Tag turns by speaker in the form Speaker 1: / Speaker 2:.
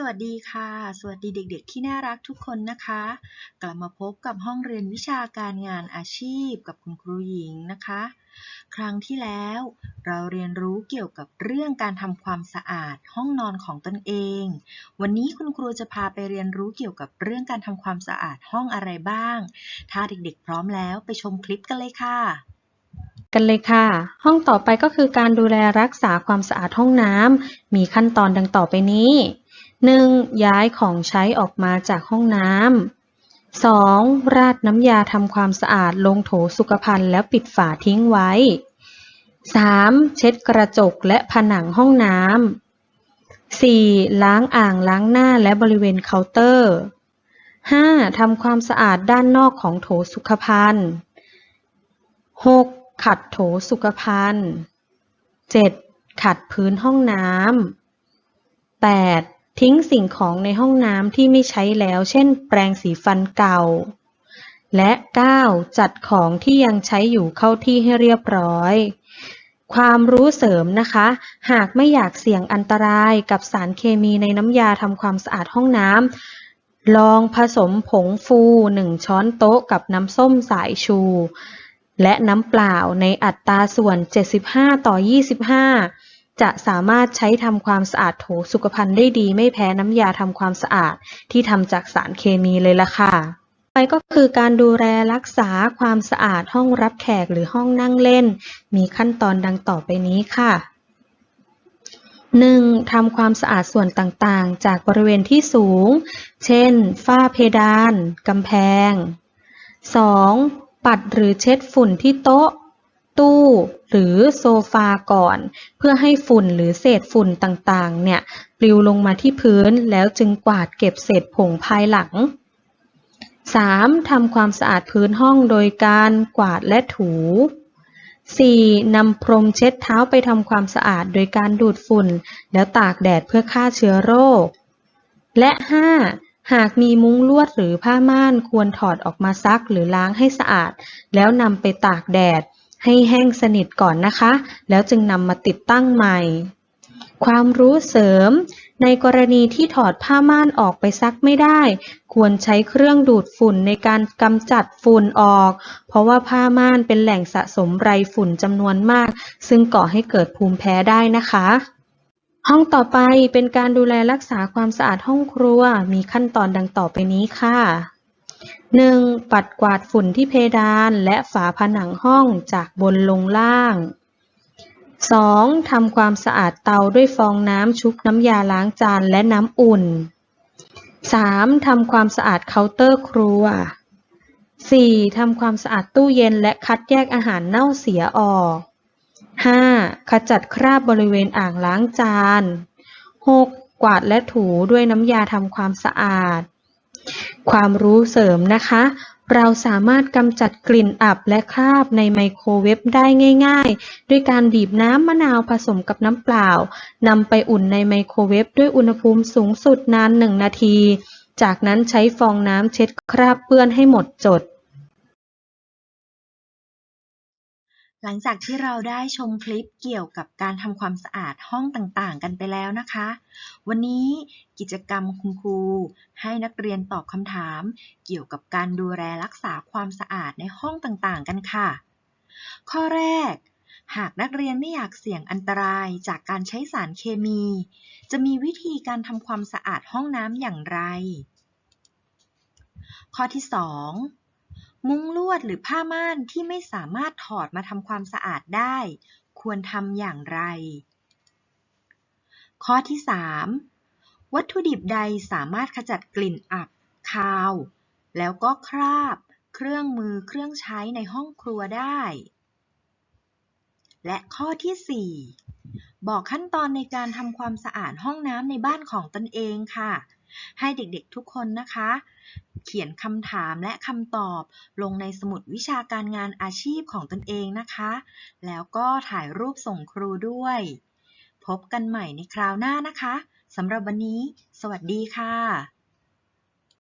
Speaker 1: สวัสดีค่ะ สวัสดีเด็กๆ ที่น่ารักทุกคนนะคะ กลับมาพบกับห้องเรียนวิชาการงานอาชีพกับคุณครูหญิงนะคะ ครั้งที่แล้วเราเรียนรู้เกี่ยวกับเรื่องการทำความสะอาดห้องนอนของตนเอง วันนี้คุณครูจะพาไปเรียนรู้เกี่ยวกับเรื่องการทำความสะอาดห้องอะไรบ้าง ถ้าเด็กๆ พร้อมแล้วไปชมคลิปกันเลยค่ะ
Speaker 2: กันเลยค่ะ ห้องต่อไปก็คือการดูแลรักษาความสะอาดห้องน้ำมีขั้นตอนดังต่อไปนี้ 1. ย้ายของใช้ออกมาจากห้องน้ำ 2. ราดน้ำยาทำความสะอาดลงโถสุขภัณฑ์แล้วปิดฝาทิ้งไว้ 3. เช็ดกระจกและผนังห้องน้ำ 4. ล้างอ่างล้างหน้าและบริเวณเคาน์เตอร์ 5. ทำความสะอาดด้านนอกของโถสุขภัณฑ์ 6. ขัดโถสุขภัณฑ์ 7. ขัดพื้นห้องน้ำ 8. ทิ้งสิ่งของในห้องน้ำที่ไม่ใช้แล้ว เช่น แปรงสีฟันเก่า และ 9. จัดของที่ยังใช้อยู่เข้าที่ให้เรียบร้อย ความรู้เสริมนะคะ หากไม่อยากเสี่ยงอันตรายกับสารเคมีในน้ำยาทำความสะอาดห้องน้ำ ลองผสมผงฟู 1 ช้อนโต๊ะกับน้ำส้มสายชู และน้ำเปล่าในอัตราส่วน 75 ต่อ 25 จะสามารถใช้ทำความสะอาดโถสุขภัณฑ์ได้ดีไม่แพ้น้ำยาทำความสะอาดที่ทำจากสารเคมีเลยล่ะค่ะไปก็คือการดูแลรักษาความสะอาดห้องรับแขกหรือห้องนั่งเล่น มีขั้นตอนดังต่อไปนี้ค่ะ 1. ทำความสะอาดส่วนต่างๆ จากบริเวณที่สูง เช่น ฝ้าเพดาน กำแพง 2. ปัดหรือเช็ดฝุ่นที่โต๊ะ ตู้หรือโซฟาก่อน เพื่อให้ฝุ่นหรือเศษฝุ่นต่างๆ เนี่ยปลิวลงมาที่พื้นแล้วจึงกวาดเก็บเศษผงภายหลัง 3. ทำความสะอาดพื้นห้องโดยการกวาดและถู 4. นำพรมเช็ดเท้าไปทำความสะอาดโดยการดูดฝุ่น แล้วตากแดดเพื่อฆ่าเชื้อโรค และ 5. หากมีมุ้งลวดหรือผ้าม่านควรถอดออกมาซักหรือล้างให้สะอาด แล้วนำไปตากแดด ให้แห้งสนิทก่อนนะคะ แล้วจึงนำมาติดตั้งใหม่ ความรู้เสริม ในกรณีที่ถอดผ้าม่านออกไปซักไม่ได้ ควรใช้เครื่องดูดฝุ่นในการกำจัดฝุ่นออก เพราะว่าผ้าม่านเป็นแหล่งสะสมไรฝุ่นจำนวนมาก ซึ่งก่อให้เกิดภูมิแพ้ได้นะคะห้องต่อไปเป็นการดูแลรักษาความสะอาดห้องครัว มีขั้นตอนดังต่อไปนี้ค่ะ 1. ปัดกวาดฝุ่นที่เพดานและฝาผนังห้องจากบนลงล่าง 2. ทำความสะอาดเตาด้วยฟองน้ำชุบน้ำยาล้างจานและน้ำอุ่น 3. ทำความสะอาดเคาน์เตอร์ครัว 4. ทำความสะอาดตู้เย็นและคัดแยกอาหารเน่าเสียออก 5. ขจัดคราบบริเวณอ่างล้างจาน 6. กวาดและถูด้วยน้ำยาทำความสะอาด ความรู้เสริมนะคะ เราสามารถกำจัดกลิ่นอับและคราบในไมโครเวฟได้ง่าย ๆ ด้วยการบีบน้ำมะนาวผสมกับน้ำเปล่านำไปอุ่นในไมโครเวฟด้วยอุณหภูมิสูงสุดนาน 1 นาที จากนั้นใช้ฟองน้ำเช็ดคราบเปื้อนให้หมดจด
Speaker 1: หลังจากที่เราได้ชมคลิปเกี่ยวกับการทำความสะอาดห้องต่างๆ กันไปแล้วนะคะ วันนี้กิจกรรมคุณครูให้นักเรียนตอบคำถาม เกี่ยวกับการดูแลรักษาความสะอาดในห้องต่างๆ กันค่ะ ข้อแรก หากนักเรียนไม่อยากเสี่ยงอันตรายจากการใช้สารเคมี จะมีวิธีการทำความสะอาดห้องน้ำอย่างไร ข้อที่ 2 มุ้งลวดหรือผ้าม่านที่ไม่สามารถถอดมาทำความสะอาดได้ ควรทำอย่างไร ข้อที่ 3 วัตถุดิบใดสามารถขจัดกลิ่นอับ คาว แล้วก็คราบ เครื่องมือเครื่องใช้ในห้องครัวได้ และข้อที่ 4 บอกขั้นตอนในการทำความสะอาดห้องน้ำในบ้านของตนเองค่ะ ให้เด็กๆทุกคนนะคะ เขียนคำถามและคำตอบลงในสมุดวิชาการงานอาชีพของตนเองนะคะ แล้วก็ถ่ายรูปส่งครูด้วย พบกันใหม่ในคราวหน้านะคะสำหรับวันนี้ สวัสดีค่ะ